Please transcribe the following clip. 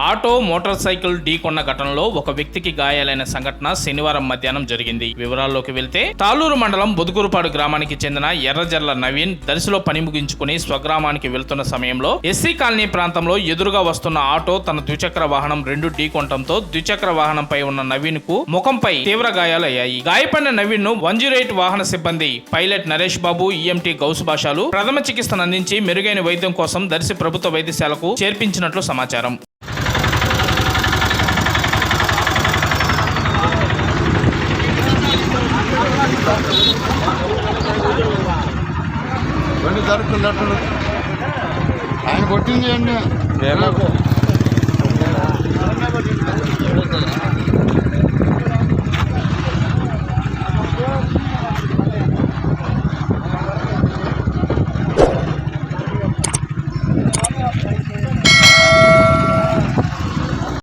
Auto motorcycle ఢీకొన్న ఘటనలో ఒక వ్యక్తికి గాయాలైన సంఘటన శనివారం మధ్యాహ్నం జరిగింది. వివరాల్లోకి వెళ్తే తాలూరు మండలం బుదుగురుపాడు గ్రామానికి చెందిన ఎర్రజర్ల నవీన్ దరిశిలో పని ముగించుకుని స్వగ్రామానికి వెళ్తున్న సమయంలో ఎస్సీ కాలనీ ప్రాంతంలో ఎదురుగా వస్తున్న ఆటో తన ద్విచక్ర వాహనం రెండు ఢీకొనటంతో ద్విచక్ర వాహనంపై ఉన్న నవీన్కు ముఖంపై తీవ్ర గాయాలయ్యాయి. గాయపడిన నవీన్ను వన్ వాహన సిబ్బంది పైలట్ నరేష్ బాబు ఈఎంటీ గౌస్ భాషాలు ప్రథమ చికిత్సను అందించి మెరుగైన వైద్యం కోసం దర్శి ప్రభుత్వ వైద్యశాలకు చేర్పించినట్లు సమాచారం. బండి జరుపుకున్నట్టు ఆయన కొట్టింది అండి